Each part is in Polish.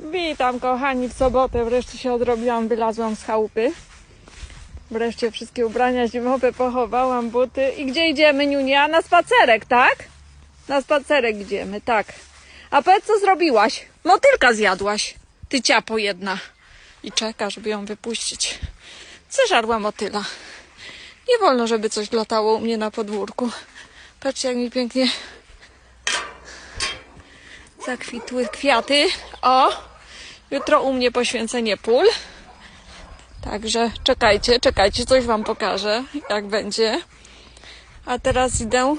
Witam kochani w sobotę. Wreszcie się odrobiłam, wylazłam z chałupy. Wreszcie wszystkie ubrania zimowe pochowałam, buty. I gdzie idziemy, Niunia? Na spacerek, tak? Na spacerek idziemy, tak. A powiedz, co zrobiłaś? Motylka zjadłaś. Ty ciapo jedna. I czeka, żeby ją wypuścić. Zeżarła motyla. Nie wolno, żeby coś latało u mnie na podwórku. Patrzcie, jak mi pięknie zakwitły kwiaty. O, jutro u mnie poświęcenie pól. Także czekajcie, czekajcie, coś wam pokażę, jak będzie. A teraz idę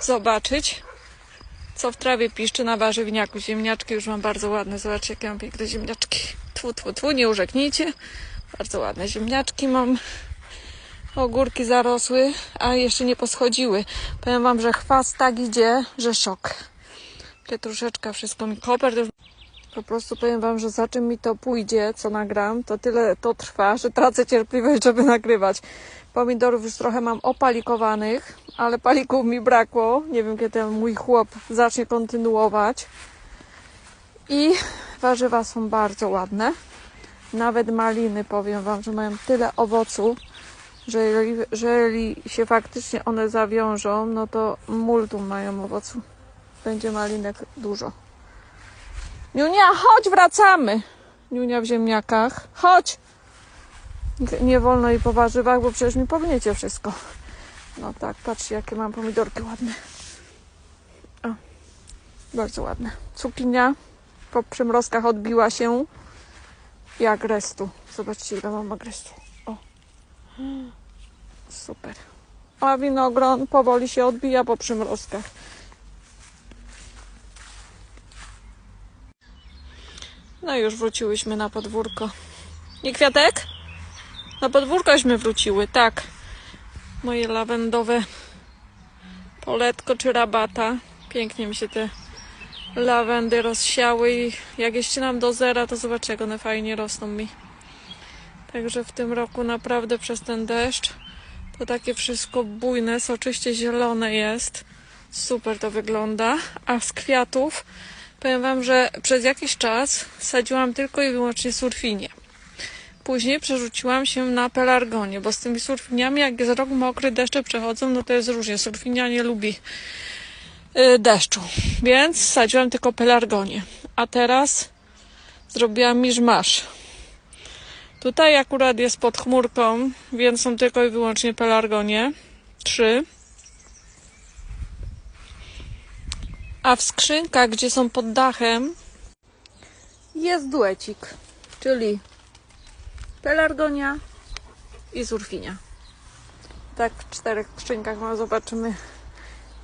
zobaczyć, co w trawie piszczy na warzywniaku. Ziemniaczki już mam bardzo ładne. Zobaczcie, jakie mam piękne ziemniaczki. Tfu, tfu, tfu, nie urzeknijcie. Bardzo ładne ziemniaczki mam. Ogórki zarosły, a jeszcze nie poschodziły. Powiem wam, że chwast tak idzie, że szok. Pietruszeczka, wszystko mi koper. już- Po prostu powiem wam, że za czym mi to pójdzie, co nagram, to tyle to trwa, że tracę cierpliwość, żeby nagrywać. Pomidorów już trochę mam opalikowanych, ale palików mi brakło. Nie wiem, kiedy mój chłop zacznie kontynuować. I warzywa są bardzo ładne. Nawet maliny, powiem wam, że mają tyle owocu, że jeżeli, że jeżeli się faktycznie one zawiążą, no to multum mają owocu. Będzie malinek dużo. Niunia, chodź, wracamy. Niunia w ziemniakach. Chodź. Nie- wolno jej po warzywach, bo przecież mi pogniecie wszystko. No tak, patrzcie, jakie mam pomidorki ładne. O, bardzo ładne. Cukinia po przymrozkach odbiła się jak restu. Zobaczcie, ile mam agrestu. O. Super. A winogron powoli się odbija po przymrozkach. No już wróciłyśmy na podwórko. Nie kwiatek? Na podwórkośmy wróciły, tak. Moje lawendowe poletko czy rabata. Pięknie mi się te lawendy rozsiały i jak je ścinam do zera, to zobaczcie, jak one fajnie rosną mi. Także w tym roku naprawdę przez ten deszcz to takie wszystko bujne, soczyście zielone jest. Super to wygląda. A z kwiatów powiem Wam, że przez jakiś czas sadziłam tylko i wyłącznie surfinie. Później przerzuciłam się na pelargonię, bo z tymi surfiniami, jak jest rok mokry, deszcze przechodzą, no to jest różnie. Surfinia nie lubi y, deszczu, więc sadziłam tylko pelargonię. A teraz zrobiłam miszmasz. Tutaj akurat jest pod chmurką, więc są tylko i wyłącznie pelargonie. Trzy. A w skrzynkach, gdzie są pod dachem, jest duecik, czyli pelargonia i surfinia. Tak w czterech skrzynkach, no zobaczymy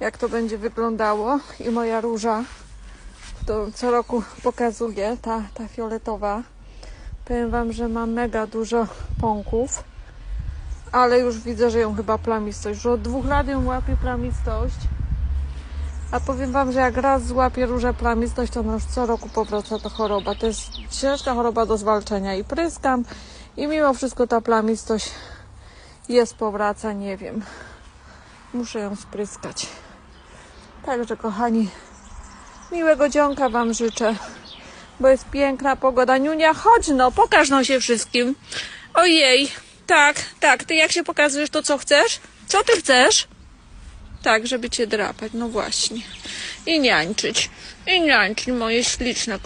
jak to będzie wyglądało. I moja róża, to co roku pokazuje, ta, ta fioletowa. Powiem Wam, że ma mega dużo pąków, ale już widzę, że ją chyba plamistość. Że od dwóch lat ją łapie plamistość. A powiem Wam, że jak raz złapie różę plamistość, to już co roku powraca to choroba. To jest ciężka choroba do zwalczenia i pryskam. I mimo wszystko ta plamistość jest, powraca, nie wiem. Muszę ją spryskać. Także kochani, miłego dzionka Wam życzę bo jest piękna pogoda. Niunia, chodź no, pokaż no się wszystkim. Ojej, tak, tak, ty jak się pokazujesz, to co chcesz? Co ty chcesz? Tak, żeby cię drapać, no właśnie. I niańczyć, i niańczyć moje śliczne